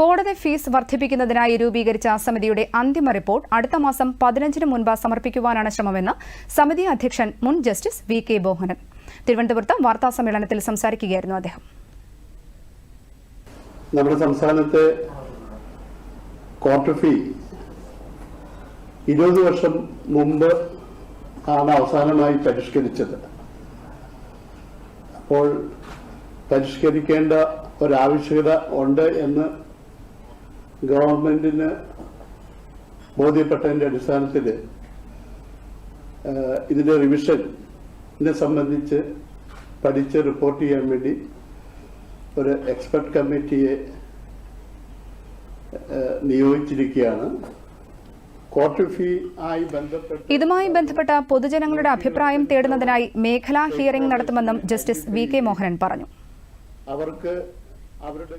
കോടതി ഫീസ് വർദ്ധിപ്പിക്കുന്നതിനായി രൂപീകരിച്ച സമിതിയുടെ അന്തിമ റിപ്പോർട്ട് അടുത്ത മാസം പതിനഞ്ചിന് മുൻപ് സമർപ്പിക്കുവാനാണ് ശ്രമമെന്ന് സമിതി അധ്യക്ഷൻ മുൻ ജസ്റ്റിസ് വി കെ മോഹനൻ. തിരുവനന്തപുരത്ത് വാർത്താസമ്മേളനത്തിൽ സംസാരിക്കുകയായിരുന്നു അദ്ദേഹം. നമ്മുടെ സംസ്ഥാനത്തെ കോർട്ട് ഫീ ഇരുപത് വർഷം മുമ്പ് ആണ് അവസാനമായി പരിഷ്കരിച്ചത്. അപ്പോൾ പരിഷ്കരിക്കേണ്ട ഒരാവശ്യകത ഉണ്ട് എന്ന് ഗവൺമെന്റിന് ബോധ്യപ്പെട്ടതിന്റെ അടിസ്ഥാനത്തിൽ ഇതിന്റെ റിവിഷൻ ഇതിനെ സംബന്ധിച്ച് പഠിച്ച് റിപ്പോർട്ട് ചെയ്യാൻ വേണ്ടി ഒരു എക്സ്പെർട്ട് കമ്മിറ്റിയെ നിയോഗിച്ചിരിക്കുകയാണ്. കോർട്ട് ഫീ ആയി ബന്ധപ്പെട്ട് ഇതുമായി ബന്ധപ്പെട്ട പൊതുജനങ്ങളുടെ അഭിപ്രായം തേടുന്നതിനായി മേഖലാ ഹിയറിംഗ് നടത്തുമെന്നും ജസ്റ്റിസ് വി കെ മോഹനൻ പറഞ്ഞു. അവർക്ക് അവരുടെ